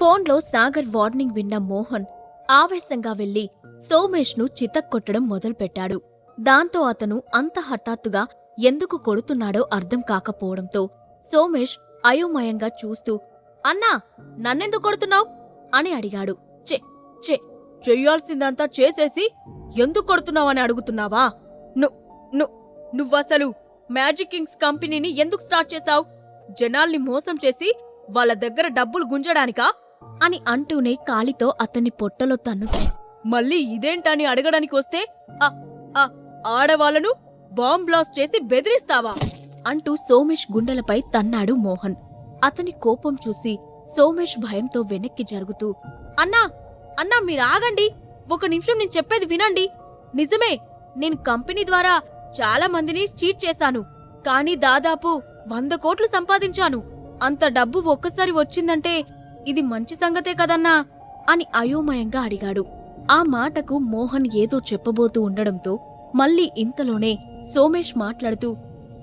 ఫోన్లో సాగర్ వార్నింగ్ విన్న మోహన్ ఆవేశంగా వెళ్ళి సోమేష్ను చితక్కొట్టడం మొదలుపెట్టాడు. దాంతో అతను అంత హఠాత్తుగా ఎందుకు కొడుతున్నాడో అర్థం కాకపోవడంతో సోమేష్ అయోమయంగా చూస్తూ అన్నా నన్నెందుకు కొడుతున్నావు? అని అడిగాడు. చె చె చెయ్యాల్సిందంతా చేసేసి ఎందుకు కొడుతున్నావని అడుగుతున్నావా? ను ను నువ్వసలు మ్యాజిక్ కింగ్స్ కంపెనీని ఎందుకు స్టార్ట్ చేశావు? జనాల్ని మోసం చేసి వాళ్ళ దగ్గర డబ్బులు గుంజడానికా? అని అంటూనే కాలితో అతన్ని పొట్టలో తన్నుతూ మళ్ళీ ఇదేంటని అడగడానికి వస్తే ఆ ఆ ఆడవాళ్ళను బాంబ్ బ్లాస్ట్ చేసి బెదిరిస్తావా? అంటూ సోమేష్ గుండెలపై తన్నాడు మోహన్. అతని కోపం చూసి సోమేష్ భయంతో వెనక్కి జరుగుతూ అన్నా అన్నా మీరు ఆగండి. ఒక నిమిషం నేను చెప్పేది వినండి. నిజమే నేను కంపెనీ ద్వారా చాలా మందిని చీట్ చేశాను. కానీ దాదాపు వంద కోట్లు సంపాదించాను. అంత డబ్బు ఒక్కసారి వచ్చిందంటే ఇది మంచి సంగతే కదన్నా? అని అయోమయంగా అడిగాడు. ఆ మాటకు మోహన్ ఏదో చెప్పబోతూ ఉండడంతో మళ్ళీ ఇంతలోనే సోమేష్ మాట్లాడుతూ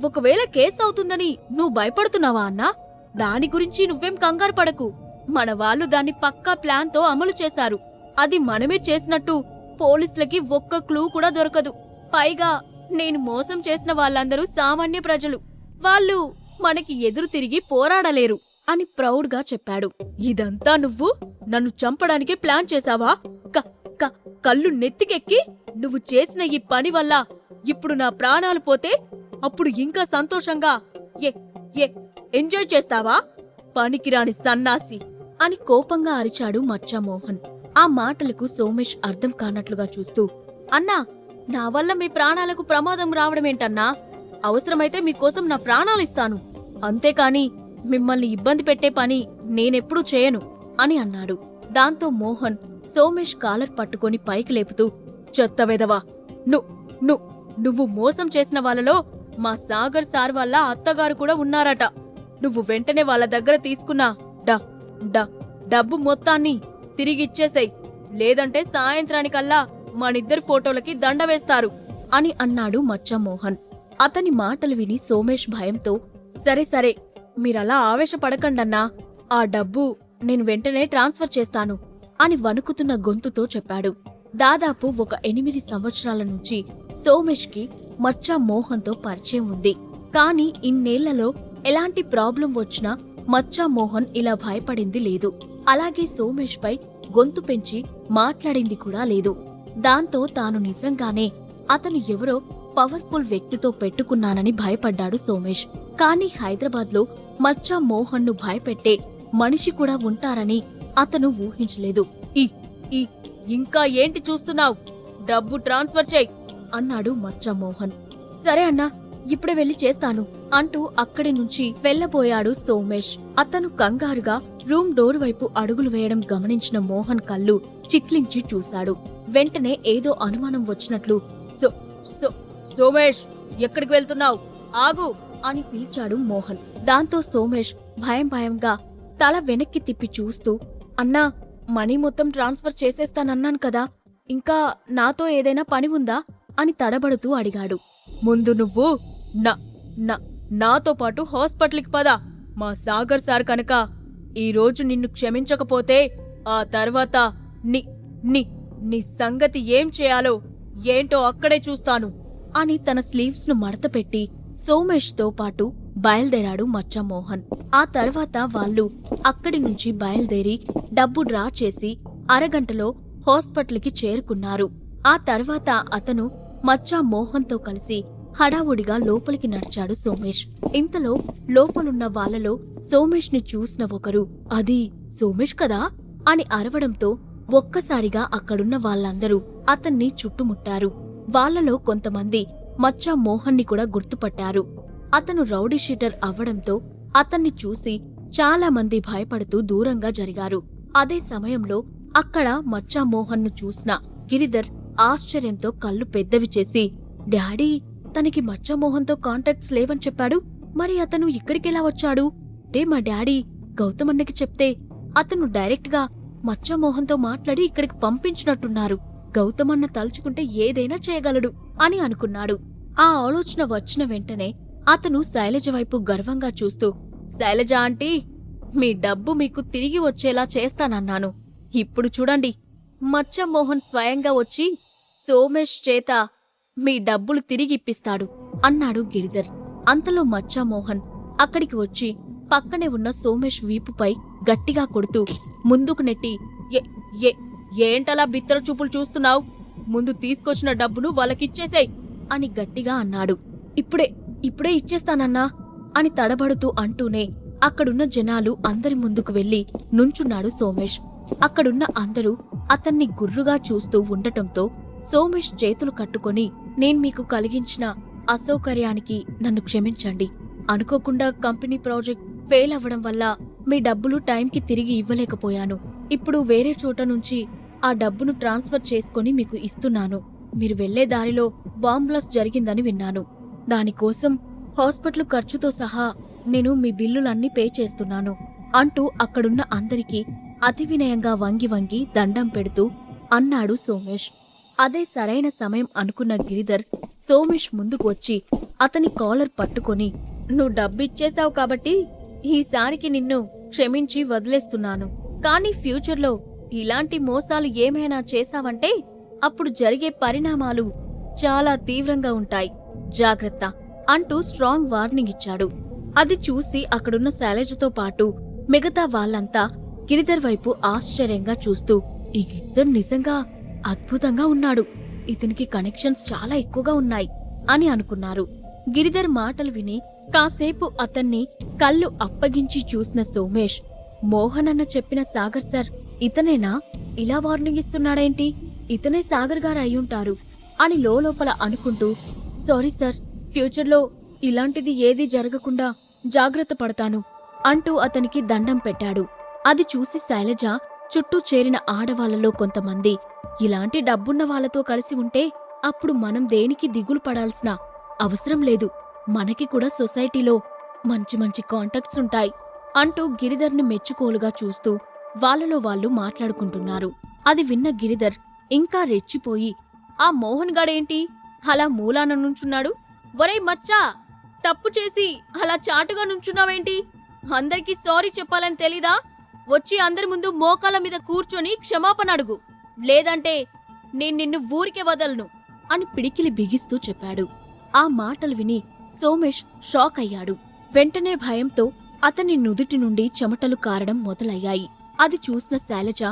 ఒకవేళ కేసు అవుతుందని నువ్వు భయపడుతున్నావా అన్నా? దాని గురించి నువ్వేం కంగారు పడకు. మన వాళ్ళు దాన్ని పక్కా ప్లాన్తో అమలు చేశారు. అది మనమే చేసినట్టు పోలీసులకి ఒక్క క్లూ కూడా దొరకదు. పైగా నేను మోసం చేసిన వాళ్ళందరూ సామాన్య ప్రజలు. వాళ్ళు మనకి ఎదురు తిరిగి పోరాడలేరు. అని ప్రౌడ్గా చెప్పాడు. ఇదంతా నువ్వు? నన్ను చంపడానికి ప్లాన్ చేశావా? కళ్ళు నెత్తికెక్కి నువ్వు చేసిన ఈ పని వల్ల ఇప్పుడు నా ప్రాణాలు పోతే అప్పుడు ఇంకా సంతోషంగా ఏ ఏ ఎంజాయ్ చేస్తావా? పనికిరాని సన్నాసి అని కోపంగా అరిచాడు మచ్చామోహన్. ఆ మాటలకు సోమేష్ అర్థం కానట్లుగా చూస్తూ అన్నా నా వల్ల మీ ప్రాణాలకు ప్రమాదం రావడమేంటన్నా? అవసరమైతే మీకోసం నా ప్రాణాలిస్తాను అంతేకాని మిమ్మల్ని ఇబ్బంది పెట్టే పని నేనెప్పుడూ చేయను అని అన్నాడు. దాంతో మోహన్ సోమేష్ కాలర్ పట్టుకొని పైకి లేపుతూ చెత్త వెదవా ను ను నువ్వు మోసం చేసిన వాళ్ళలో మా సాగర్ సార్ వాళ్ళ అత్తగారు కూడా ఉన్నారట. నువ్వు వెంటనే వాళ్ళ దగ్గర తీసుకున్నా డ డ డబ్బు మొత్తాన్ని తిరిగిచ్చేసేయ్ లేదంటే సాయంత్రానికల్లా మనిద్దరి ఫోటోలకి దండ వేస్తారు అని అన్నాడు మచ్చమోహన్ అతని మాటలు విని సోమేష్ భయంతో సరే సరే మీరలా ఆవేశపడకండన్నా ఆ డబ్బు నేను వెంటనే ట్రాన్స్ఫర్ చేస్తాను అని వణుకుతున్న గొంతుతో చెప్పాడు. దాదాపు ఒక ఎనిమిది సంవత్సరాల నుంచి సోమేష్కి మచ్చా మోహన్తో పరిచయం ఉంది. కాని ఇన్నేళ్ళలో ఎలాంటి ప్రాబ్లం వచ్చినా మచ్చా మోహన్ ఇలా భయపడింది లేదు. అలాగే సోమేష్పై గొంతు పెంచి మాట్లాడింది కూడా లేదు. దాంతో తాను నిజంగానే అతను ఎవరో పవర్ఫుల్ వ్యక్తితో పెట్టుకున్నానని భయపడ్డాడు సోమేష్. కానీ హైదరాబాద్లో మచ్చా మోహన్ను భయపెట్టే మనిషి కూడా ఉంటారని అతను ఊహించలేదు. ఈ ఈ ఇంకా ఏంటి చూస్తున్నావు? డబ్బు ట్రాన్స్ఫర్ చేయి అన్నాడు మచ్చా మోహన్. సరే అన్నా ఇప్పుడే వెళ్ళి చేస్తాను అంటూ అక్కడి నుంచి వెళ్ళబోయాడు సోమేష్. అతను కంగారుగా రూమ్ డోర్ వైపు అడుగులు వేయడం గమనించిన మోహన్ కళ్ళు చిట్లించి చూశాడు. వెంటనే ఏదో అనుమానం వచ్చినట్లు సో సోమేష్ ఎక్కడికి వెళ్తున్నావు? ఆగు! అని పిలిచాడు మోహన్. దాంతో సోమేష్ భయం భయంగా తల వెనక్కి తిప్పి చూస్తూ అన్నా మనీ మొత్తం ట్రాన్స్ఫర్ చేసేస్తానన్నాను కదా ఇంకా నాతో ఏదైనా పని ఉందా? అని తడబడుతూ అడిగాడు. ముందు నువ్వు నా నా నాతో పాటు హాస్పిటల్కి పద. మా సాగర్ సార్ కనుక ఈరోజు నిన్ను క్షమించకపోతే ఆ తర్వాత ని ని నీ సంగతి ఏం చేయాలో ఏంటో అక్కడే చూస్తాను. అని తన స్లీవ్స్ను మడతపెట్టి సోమేష్తో పాటు బయలుదేరాడు మచ్చమోహన్. ఆ తర్వాత వాళ్ళు అక్కడి నుంచి బయలుదేరి డబ్బు డ్రా చేసి అరగంటలో హాస్పిటల్కి చేరుకున్నారు. ఆ తర్వాత అతను మచ్చా మోహన్తో కలిసి హడావుడిగా లోపలికి నడిచాడు సోమేష్. ఇంతలో లోపలున్న వాళ్ళలో సోమేష్ని చూసిన ఒకరు అది సోమేష్ కదా? అని అరవడంతో ఒక్కసారిగా అక్కడున్న వాళ్ళందరూ అతన్ని చుట్టుముట్టారు. వాళ్ళలో కొంతమంది మచ్చా మోహన్ని కూడా గుర్తుపట్టారు. అతను రౌడీ షీటర్ అవ్వడంతో అతన్ని చూసి చాలామంది భయపడుతూ దూరంగా జరిగారు. అదే సమయంలో అక్కడ మచ్చా మోహన్ను చూసిన గిరిధర్ ఆశ్చర్యంతో కళ్ళు పెద్దవి చేసి డాడీ తనకి మచ్చామోహన్తో కాంటాక్ట్స్ లేవని చెప్పాడు? మరి అతను ఇక్కడికెలా వచ్చాడు? అంటే మా డాడీ గౌతమన్నకి చెప్తే అతను డైరెక్ట్గా మచ్చామోహన్తో మాట్లాడి ఇక్కడికి పంపించినట్టున్నారు. గౌతమన్న తలుచుకుంటే ఏదైనా చేయగలడు అని అనుకున్నాడు. ఆ ఆలోచన వచ్చిన వెంటనే అతను శైలజ వైపు గర్వంగా చూస్తూ శైలజ ఆంటీ మీ డబ్బు మీకు తిరిగి వచ్చేలా చేస్తానన్నాను. ఇప్పుడు చూడండి మచ్చమోహన్ స్వయంగా వచ్చి సోమేష్ చేత మీ డబ్బులు తిరిగిప్పిస్తాడు అన్నాడు గిరిధర్. అంతలో మచ్చామోహన్ అక్కడికి వచ్చి పక్కనే ఉన్న సోమేష్ వీపుపై గట్టిగా కొడుతూ ముందుకు నెట్టి "ఏ ఏ ఏంటలా బిత్తర చూపులు చూస్తున్నావు? ముందు తీసుకొచ్చిన డబ్బును వాళ్ళకిచ్చేసేయ్ అని గట్టిగా అన్నాడు. ఇప్పుడే ఇప్పుడే ఇచ్చేస్తానన్నా అని తడబడుతూ అంటూనే అక్కడున్న జనాలు అందరి ముందుకు వెళ్ళి నుంచున్నాడు సోమేష్. అక్కడున్న అందరూ అతన్ని గుర్రుగా చూస్తూ ఉండటంతో సోమేష్ చేతులు కట్టుకొని నేను మీకు కలిగించిన అసౌకర్యానికి నన్ను క్షమించండి. అనుకోకుండా కంపెనీ ప్రాజెక్ట్ ఫెయిల్ అవ్వడం వల్ల మీ డబ్బులు టైంకి తిరిగి ఇవ్వలేకపోయాను. ఇప్పుడు వేరే చోట నుంచి ఆ డబ్బును ట్రాన్స్ఫర్ చేసుకొని మీకు ఇస్తున్నాను. మీరు వెళ్ళే దారిలో బాంబ్లాస్ జరిగిందని విన్నాను. దానికోసం హాస్పిటల్ ఖర్చుతో సహా నేను మీ బిల్లులన్నీ పే చేస్తున్నాను అంటూ అక్కడున్న అందరికీ అతి వినయంగా వంగి వంగి దండం పెడుతూ అన్నాడు సోమేష్. అదే సరైన సమయం అనుకున్న గిరిధర్ సోమేష్ ముందుకు వచ్చి అతని కాలర్ పట్టుకొని నువ్వు డబ్బిచ్చేశావు కాబట్టి ఈసారికి నిన్ను క్షమించి వదిలేస్తున్నాను. కానీ ఫ్యూచర్లో ఇలాంటి మోసాలు ఏమైనా చేశావంటే అప్పుడు జరిగే పరిణామాలు చాలా తీవ్రంగా ఉంటాయి. జాగ్రత్త అంటూ స్ట్రాంగ్ వార్నింగ్ ఇచ్చాడు. అది చూసి అక్కడున్న శైలజతో పాటు మిగతా వాళ్ళంతా గిరిధర్ వైపు ఆశ్చర్యంగా చూస్తూ ఈ ఇద్దరు నిజంగా అద్భుతంగా ఉన్నాడు. ఇతనికి కనెక్షన్స్ చాలా ఎక్కువగా ఉన్నాయి అని అనుకున్నారు. గిరిధర్ మాటలు విని కాసేపు అతన్ని కళ్ళు అప్పగించి చూసిన సోమేష్ మోహన్ అన్న చెప్పిన సాగర్ సార్ ఇతనేనా? ఇలా వార్నింగ్ ఇస్తున్నాడేంటి? ఇతనే సాగర్ గారు అయ్యుంటారు అని లోపల అనుకుంటూ సారీ సార్ ఫ్యూచర్లో ఇలాంటిది ఏదీ జరగకుండా జాగ్రత్త పడతాను అంటూ అతనికి దండం పెట్టాడు. అది చూసి శైలజ చుట్టూ చేరిన ఆడవాళ్ళలో కొంతమంది ఇలాంటి డబ్బున్న వాళ్ళతో కలిసి ఉంటే అప్పుడు మనం దేనికి దిగులు పడాల్సిన అవసరం లేదు. మనకి కూడా సొసైటీలో మంచి మంచి కాంటాక్ట్స్ ఉంటాయి అంటూ గిరిధర్ని మెచ్చుకోలుగా చూస్తూ వాళ్ళలో వాళ్ళు మాట్లాడుకుంటున్నారు. అది విన్న గిరిధర్ ఇంకా రెచ్చిపోయి ఆ మోహన్ గాడేంటి? అలా మూలాన నుంచున్నాడు? ఒరేయ్ మచ్చా తప్పు చేసి అలా చాటుగా నుంచున్నావేంటి? అందరికీ సారీ చెప్పాలని తెలీదా? వచ్చి అందరి ముందు మోకాల మీద కూర్చొని క్షమాపణ అడుగు. లేదంటే నేను నిన్ను ఊరికే వదలను అని పిడికిలి బిగిస్తూ చెప్పాడు. ఆ మాటలు విని సోమేష్ షాక్ అయ్యాడు. వెంటనే భయంతో అతని నుదుటి నుండి చెమటలు కారడం మొదలయ్యాయి. అది చూసిన శైలజ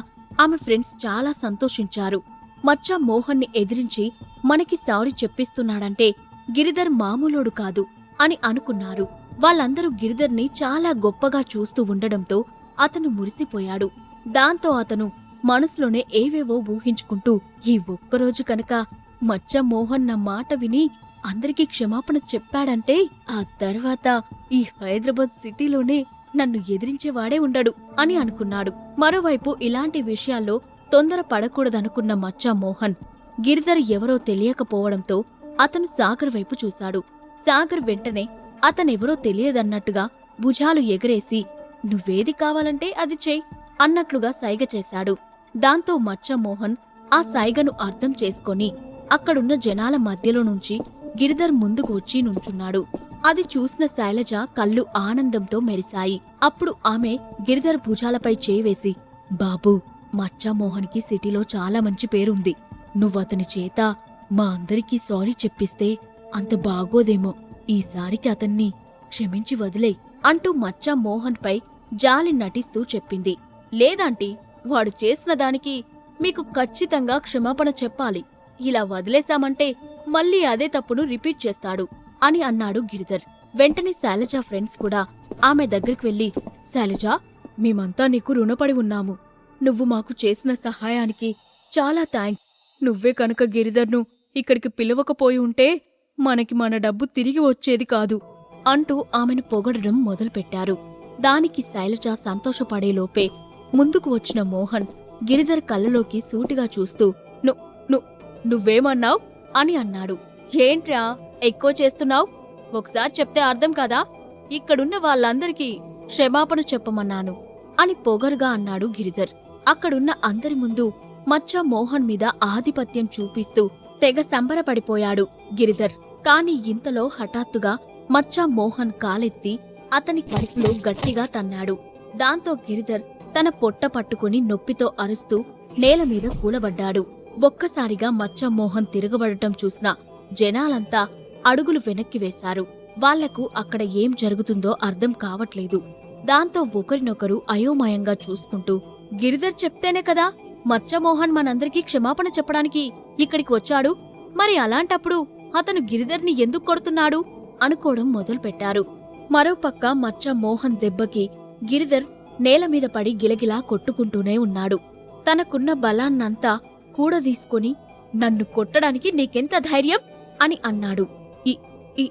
ఆమె ఫ్రెండ్స్ చాలా సంతోషించారు. మచ్చా మోహన్ని ఎదిరించి మనకి సారీ చెప్పిస్తున్నాడంటే గిరిధర్ మామూలోడు కాదు అని అనుకున్నారు. వాళ్ళందరూ గిరిధర్ని చాలా గొప్పగా చూస్తూ ఉండడంతో అతను మురిసిపోయాడు. దాంతో అతను మనసులోనే ఏవేవో ఊహించుకుంటూ ఈ ఒక్కరోజు కనుక మచ్చ మోహన్ నా మాట విని అందరికీ క్షమాపణ చెప్పాడంటే ఆ తర్వాత ఈ హైదరాబాద్ సిటీలోనే నన్ను ఎదిరించేవాడే ఉండడు అని అనుకున్నాడు. మరోవైపు ఇలాంటి విషయాల్లో తొందర పడకూడదనుకున్న మచ్చా మోహన్ గిరిధర్ ఎవరో తెలియకపోవడంతో అతను సాగర్ వైపు చూశాడు. సాగర్ వెంటనే అతనెవరో తెలియదన్నట్టుగా భుజాలు ఎగరేసి నువ్వేది కావాలంటే అది చేయి అన్నట్లుగా సైగ చేశాడు. దాంతో మచ్చా మోహన్ ఆ సైగను అర్థం చేసుకొని అక్కడున్న జనాల మధ్యలో నుంచి గిరిధర్ ముందుకు వచ్చి నుంచున్నాడు. అది చూసిన శైలజ కళ్ళు ఆనందంతో మెరిశాయి. అప్పుడు ఆమె గిరిధర్ భుజాలపై చేవేసి బాబూ మచ్చా మోహన్కి సిటీలో చాలా మంచి పేరుంది. నువ్వతని చేత మా అందరికీ సారీ చెప్పిస్తే అంత బాగోదేమో. ఈసారికి అతన్ని క్షమించి వదిలేయ్ అంటూ మచ్చా మోహన్పై జాలి నటిస్తూ చెప్పింది. లేదాంటీ వాడు చేసిన దానికి మీకు ఖచ్చితంగా క్షమాపణ చెప్పాలి. ఇలా వదిలేశామంటే మళ్ళీ అదే తప్పును రిపీట్ చేస్తాడు అని అన్నాడు గిరిధర్. వెంటనే శాలజా ఫ్రెండ్స్ కూడా ఆమె దగ్గరికి వెళ్ళి శాలజా మేమంతా నీకు రుణపడి ఉన్నాము. నువ్వు మాకు చేసిన సహాయానికి చాలా థ్యాంక్స్. నువ్వే కనుక గిరిధర్ను ఇక్కడికి పిలవకపోయి ఉంటే మనకి మన డబ్బు తిరిగి వచ్చేది కాదు అంటూ ఆమెను పొగడడం మొదలుపెట్టారు. దానికి శైలజ సంతోషపడేలోపే ముందుకు వచ్చిన మోహన్ గిరిధర్ కళ్ళలోకి సూటిగా చూస్తూ ను ను నువ్వేమన్నావ్? అని అన్నాడు. ఏంట్రా ఎక్కువ చేస్తున్నావ్? ఒకసారి చెప్తే అర్థం కాదా? ఇక్కడున్న వాళ్ళందరికీ క్షమాపణ చెప్పమన్నాను అని పొగరుగా అన్నాడు గిరిధర్. అక్కడున్న అందరి ముందు మచ్చా మోహన్ మీద ఆధిపత్యం చూపిస్తూ తెగ సంబరపడిపోయాడు గిరిధర్. కాని ఇంతలో హఠాత్తుగా మచ్చా మోహన్ కాలెత్తి అతని కడుపులో గట్టిగా తన్నాడు. దాంతో గిరిధర్ తన పొట్ట పట్టుకుని నొప్పితో అరుస్తూ నేల మీద కూలబడ్డాడు. ఒక్కసారిగా మచ్చ మోహన్ తిరగబడటం చూసిన జనాలంతా అడుగులు వెనక్కి వేశారు. వాళ్ళకు అక్కడ ఏం జరుగుతుందో అర్థం కావట్లేదు. దాంతో ఒకరినొకరు అయోమయంగా చూసుకుంటూ గిరిధర్ చెప్తేనే కదా మచ్చమోహన్ మనందరికీ క్షమాపణ చెప్పడానికి ఇక్కడికి వచ్చాడు. మరి అలాంటప్పుడు అతను గిరిధర్ని ఎందుకు కొడుతున్నాడు? అనుకోవడం మొదలుపెట్టారు. మరోపక్క మచ్చ మోహన్ దెబ్బకి గిరిధర్ నేలమీద పడి గిలగిలా కొట్టుకుంటూనే ఉన్నాడు. తనకున్న బలాన్నంతా కూడదీసుకొని నన్ను కొట్టడానికి నీకెంత ధైర్యం? అని అన్నాడు. ఇ ఇ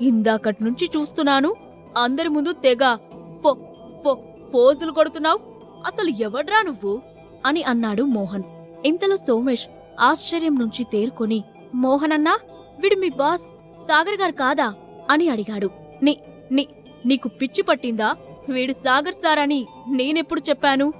ఇందాకట్నుంచి చూస్తున్నాను. అందరి ముందు తెగ ఫో ఫో ఫోజులు కొడుతున్నావు. అసలు ఎవడ్రా నువ్వు? అని అన్నాడు మోహన్. ఇంతలో సోమేష్ ఆశ్చర్యం నుంచి తేరుకొని మోహనన్నా వీడు మీ బాస్. సాగర్ గారు కాదా? అని అడిగాడు. నీ నీ నీకు పిచ్చి పట్టిందా? వీడు సాగర్ సార్ అని నేనెప్పుడు చెప్పాను?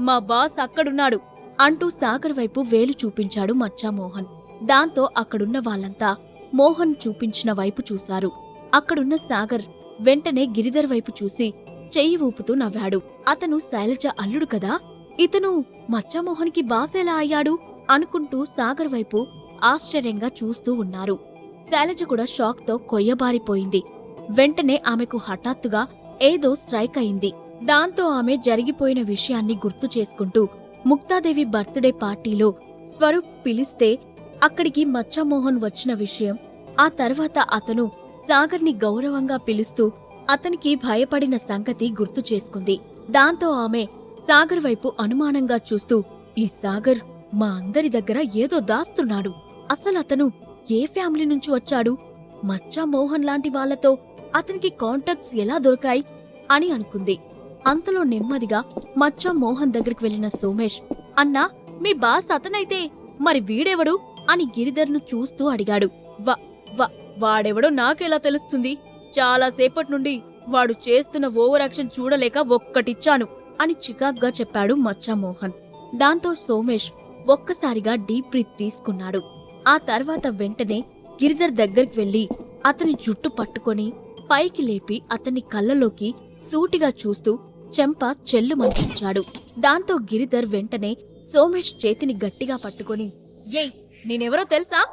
మా బాస్ అక్కడున్నాడు. అంటూ సాగర్ వైపు వేలు చూపించాడు మచ్చామోహన్. దాంతో అక్కడున్న వాళ్ళంతా మోహన్ చూపించిన వైపు చూశారు. అక్కడున్న సాగర్ వెంటనే గిరిధర్ వైపు చూసి చెయ్యి ఊపుతూ నవ్వాడు. అతను శైలజ అల్లుడు కదా? ఇతను మచ్చామోహన్కి బాసేలా అయ్యాడు? అనుకుంటూ సాగర్ వైపు ఆశ్చర్యంగా చూస్తూ ఉన్నారు. శైలజ కూడా షాక్తో కొయ్యబారిపోయింది. వెంటనే ఆమెకు హఠాత్తుగా ఏదో స్ట్రైక్ అయింది. దాంతో ఆమె జరిగిపోయిన విషయాన్ని గుర్తు చేసుకుంటూ ముక్తాదేవి బర్త్డే పార్టీలో స్వరూప్ పిలిస్తే అక్కడికి మచ్చామోహన్ వచ్చిన విషయం. ఆ తర్వాత అతను సాగర్ని గౌరవంగా పిలుస్తూ అతనికి భయపడిన సంగతి గుర్తు చేసుకుంది. దాంతో ఆమె సాగర్ వైపు అనుమానంగా చూస్తూ ఈ సాగర్ మా అందరి దగ్గర ఏదో దాస్తున్నాడు. అసలతను ఏ ఫ్యామిలీ నుంచి వచ్చాడు? మచ్చా మోహన్ లాంటి వాళ్ళతో అతనికి కాంటాక్ట్స్ ఎలా దొరికాయి? అని అనుకుంది. అంతలో నెమ్మదిగా మచ్చా మోహన్ దగ్గరికి వెళ్ళిన సోమేష్ అన్నా మీ బాస్ అతనైతే మరి వీడెవడు? అని గిరిధర్ను చూస్తూ అడిగాడు. వా వా వాడెవడో నాకెలా తెలుస్తుంది? చాలాసేపటి నుండి వాడు చేస్తున్న ఓవర్ యాక్షన్ చూడలేక ఒక్కటిచ్చాను అని చికాగ్గా చెప్పాడు మచ్చా మోహన్. దాంతో సోమేష్ ఒక్కసారిగా డీప్ బ్రీత్ తీసుకున్నాడు. ఆ తర్వాత వెంటనే గిరిధర్ దగ్గరికి వెళ్ళి అతని జుట్టు పట్టుకొని పైకి లేపి అతని కళ్ళలోకి సూటిగా చూస్తూ చెంప చెల్లుమంటించాడు దాంతో గిరిధర్ వెంటనే సోమేష్ చేతిని గట్టిగా పట్టుకొని ఏయ్ నేనెవరో తెలుసా?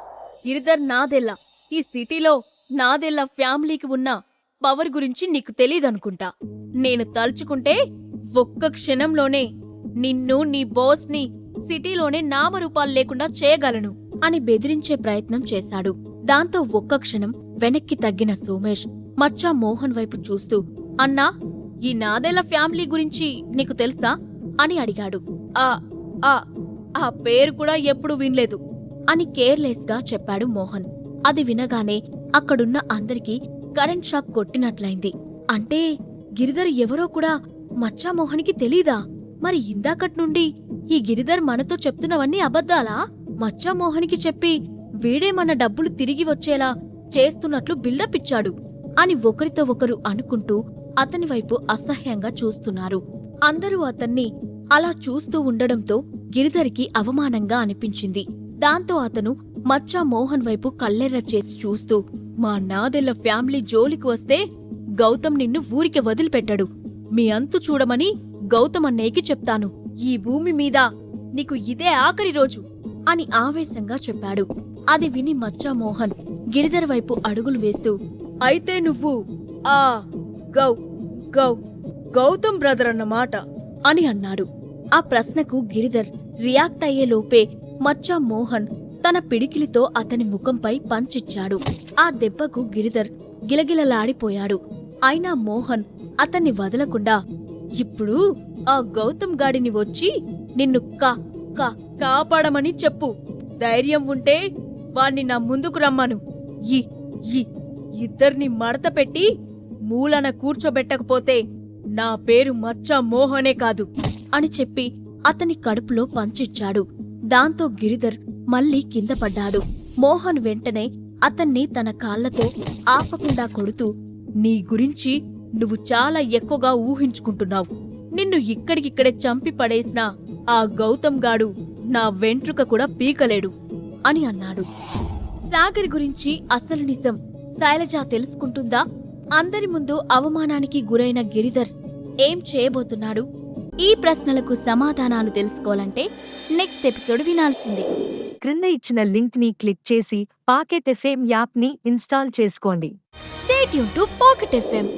గిరిధర్ నాదెల్లా. ఈ సిటీలో నాదెల్లా ఫ్యామిలీకి ఉన్న పవర్ గురించి నీకు తెలీదనుకుంటా. నేను తలుచుకుంటే ఒక్క క్షణంలోనే నిన్ను నీ బాస్ని సిటీలోనే నామరూపాలు లేకుండా చేయగలను అని బెదిరించే ప్రయత్నం చేశాడు. దాంతో ఒక్క క్షణం వెనక్కి తగ్గిన సోమేష్ మచ్చా మోహన్ వైపు చూస్తూ అన్నా ఈ నాదేల ఫ్యామిలీ గురించి నీకు తెలుసా? అని అడిగాడు. ఆ ఆ ఆ పేరు కూడా ఎప్పుడు వినలేదు అని కేర్లెస్గా చెప్పాడు మోహన్. అది వినగానే అక్కడున్న అందరికీ కరెంట్ షాక్ కొట్టినట్లయింది. అంటే గిరిధర్ ఎవరో కూడా మచ్చా మోహన్కి తెలీదా? మరి ఇందాకట్నుండి ఈ గిరిధర్ మనతో చెప్తున్నవన్నీ అబద్ధాలా? మచ్చా మోహన్కి చెప్పి వీడే మన డబ్బులు తిరిగి వచ్చేలా చేస్తున్నట్లు బిల్డప్ ఇచ్చాడు. అని ఒకరితో ఒకరు అనుకుంటూ అతని వైపు అసహ్యంగా చూస్తున్నారు. అందరూ అతన్ని అలా చూస్తూ ఉండడంతో గిరిధర్కి అవమానంగా అనిపించింది. దాంతో అతను మచ్చా మోహన్ వైపు కళ్ళెర్ర చేసి చూస్తూ మా నాదెల్ల ఫ్యామిలీ జోలికి వస్తే గౌతమ్ నిన్ను ఊరికి వదిలిపెట్టాడు. మీ అంతు చూడమని గౌతమ్ అన్నయ్యకి చెప్తాను. ఈ భూమి మీద నీకు ఇదే ఆఖరి రోజు అని ఆవేశంగా చెప్పాడు. అది విని మచ్చా మోహన్ గిరిధర్ వైపు అడుగులు వేస్తూ అయితే నువ్వు ఆ గౌ గౌ గౌతమ్ బ్రదర్ అన్నమాట అని అన్నాడు. ఆ ప్రశ్నకు గిరిధర్ రియాక్ట్ అయ్యే లోపే మచ్చా మోహన్ తన పిడికిలితో అతని ముఖంపై పంచిచ్చాడు. ఆ దెబ్బకు గిరిధర్ గిలగిలలాడిపోయాడు. అయినా మోహన్ అతన్ని వదలకుండా ఇప్పుడు ఆ గౌతమ్ గాడిని వచ్చి నిన్ను కా కా కాపాడమని చెప్పు. ధైర్యం ఉంటే వాణ్ణి నా ముందుకు రమ్మను. ఈ ఈ ఇద్దర్ని మడత పెట్టి మూలన కూర్చోబెట్టకపోతే నా పేరు మచ్చా మోహనే కాదు అని చెప్పి అతని కడుపులో పంచిచ్చాడు. దాంతో గిరిధర్ మళ్ళీ కింద పడ్డాడు. మోహన్ వెంటనే అతన్ని తన కాళ్ళతో ఆపకుండా కొడుతూ నీ గురించి నువ్వు చాలా ఎక్కువగా ఊహించుకుంటున్నావు. నిన్ను ఇక్కడికిక్కడే చంపి పడేసిన ఆ గౌతమ్ గాడు నా వెంట్రుక కూడా పీకలేడు అని అన్నాడు. సాగర్ గురించి అసలు నిజం శైలజ తెలుసుకుంటుందా? అందరి ముందు అవమానానికి గురైన గిరిధర్ ఏం చేయబోతున్నాడు? ఈ ప్రశ్నలకు సమాధానాలు తెలుసుకోవాలంటే నెక్స్ట్ ఎపిసోడ్ వినాల్సిందే. క్రింద ఇచ్చిన లింక్ని క్లిక్ చేసి పాకెట్ ఎఫ్ఎం యాప్ని ఇన్స్టాల్ చేసుకోండి. స్టేట్ యూన్ టు పాకెట్ ఎఫ్ఎం.